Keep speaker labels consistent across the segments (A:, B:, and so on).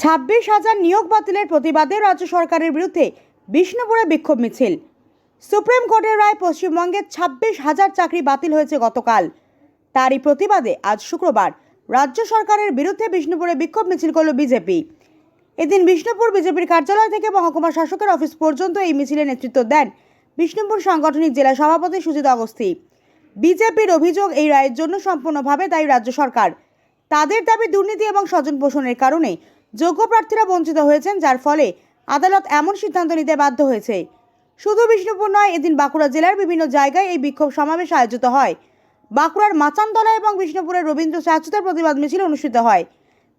A: ছাব্বিশ হাজার নিয়োগ বাতিলের প্রতিবাদে রাজ্য সরকারের বিরুদ্ধে বিষ্ণুপুরে বিক্ষোভ মিছিল। সুপ্রিম কোর্টের রায় পশ্চিমবঙ্গে ছাব্বিশ হাজার চাকরি বাতিল হয়েছে গতকাল। তারই প্রতিবাদে আজ শুক্রবার রাজ্য সরকারের বিরুদ্ধে বিষ্ণুপুরে বিক্ষোভ মিছিল করল বিজেপি। এদিন বিষ্ণুপুর বিজেপির কার্যালয় থেকে মহকুমা শাসকের অফিস পর্যন্ত এই মিছিলে নেতৃত্ব দেন বিষ্ণুপুর সাংগঠনিক জেলা সভাপতি সুজিত অগস্তি। বিজেপির অভিযোগ এই রায়ের জন্য সম্পূর্ণভাবে দায়ী রাজ্য সরকার। তাদের দাবি দুর্নীতি এবং স্বজন পোষণের কারণে যোগ্য প্রার্থীরা বঞ্চিত হয়েছেন, যার ফলে আদালত এমন সিদ্ধান্ত নিতে বাধ্য হয়েছে। শুধু বিষ্ণুপুর নয়, এদিন বাঁকুড়া জেলার বিভিন্ন জায়গায় এই বিক্ষোভ সমাবেশ আয়োজিত হয়। বাঁকুড়ার মাচানতলা এবং বিষ্ণুপুরের রবীন্দ্র স্ট্যাচুতে প্রতিবাদ মিছিল অনুষ্ঠিত হয়।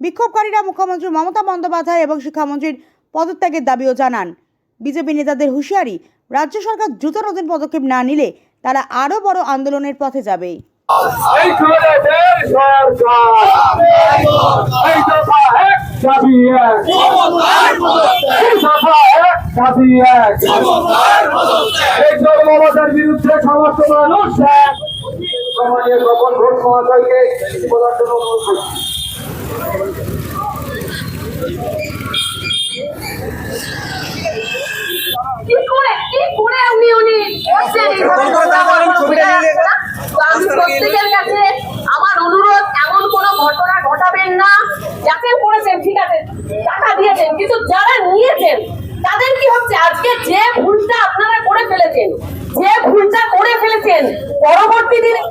A: বিক্ষোভকারীরা মুখ্যমন্ত্রী মমতা বন্দ্যোপাধ্যায় এবং শিক্ষামন্ত্রীর পদত্যাগের দাবিও জানান। বিজেপি নেতাদের হুঁশিয়ারি, রাজ্য সরকার দ্রুত নতুন পদক্ষেপ না নিলে তারা আরও বড় আন্দোলনের পথে যাবে
B: এই খুলেদের সরকার এই দফা এক দাবি এক দফা এক বিরুদ্ধে সমস্ত মানুষ এক সমাজের ঘোষ মহাশয়কে বলার জন্য
C: কি করে কি করে উনি উনি করছেন এইভাবে তো আমি প্রত্যেকের কাছে আমার অনুরোধ এমন কোনো ঘটনা ঘটাবেন না যাকে করেছেন ঠিক আছে টাকা দিয়েছেন কিন্তু যারা নিয়েছেন, তাদের কি হচ্ছে? আজকে যে ভুলটা আপনারা করে ফেলেছেন, যে ভুলটা করে ফেলেছেন, পরবর্তী দিনে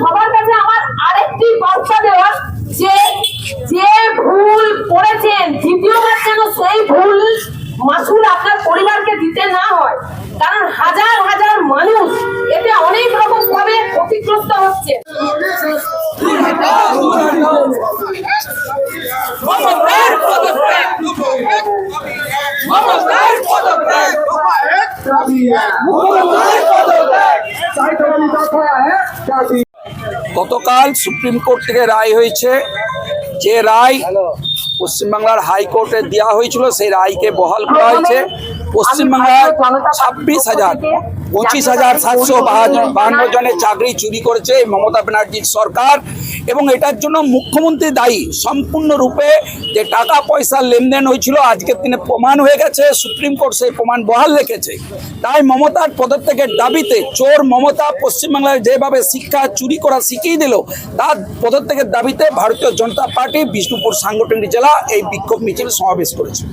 C: সবার কাছে আমার আরেকটি বার্তা দেওয়ার যে যে ভুল করেছেন দ্বিতীয়বার যেন সেই ভুল মাসুল আপনার পরিবারকে দিতে না হয় কারণ হাজার হাজার মানুষ এতে অনেক রকম ভাবে ক্ষতিগ্রস্ত হচ্ছে
D: মমতার পদত্যাগ মমতার পদত্যাগ
B: দাবি এক মুখ্যমন্ত্রীর পদত্যাগ চাইতালি দফা
E: গতকাল সুপ্রিম কোর্ট থেকে রায় হয়েছে যে রায় পশ্চিমবাংলার হাইকোর্টে দেওয়া হয়েছিল সেই রায়কে বহাল করা হয়েছে। পশ্চিমবাংলার ছাব্বিশ হাজার পঁচিশ হাজার সাতশো বাহান্ন জনের চাকরি চুরি করেছে এই মমতা ব্যানার্জির সরকার এবং এটার জন্য মুখ্যমন্ত্রী দায়ী। সম্পূর্ণরূপে যে টাকা পয়সার লেনদেন হয়েছিল আজকের দিনে প্রমাণ হয়ে গেছে সুপ্রিম কোর্ট সেই প্রমাণ বহাল রেখেছে। তাই মমতার পদত্যাগের দাবিতে চোর মমতা পশ্চিমবাংলায় যেভাবে শিক্ষা চুরি করা শিখিয়ে দিল তার পদত্যাগের দাবিতে ভারতীয় জনতা পার্টি বিষ্ণুপুর সাংগঠনিক জেলা এই বিক্ষোভ মিছিল সমাবেশ করেছে।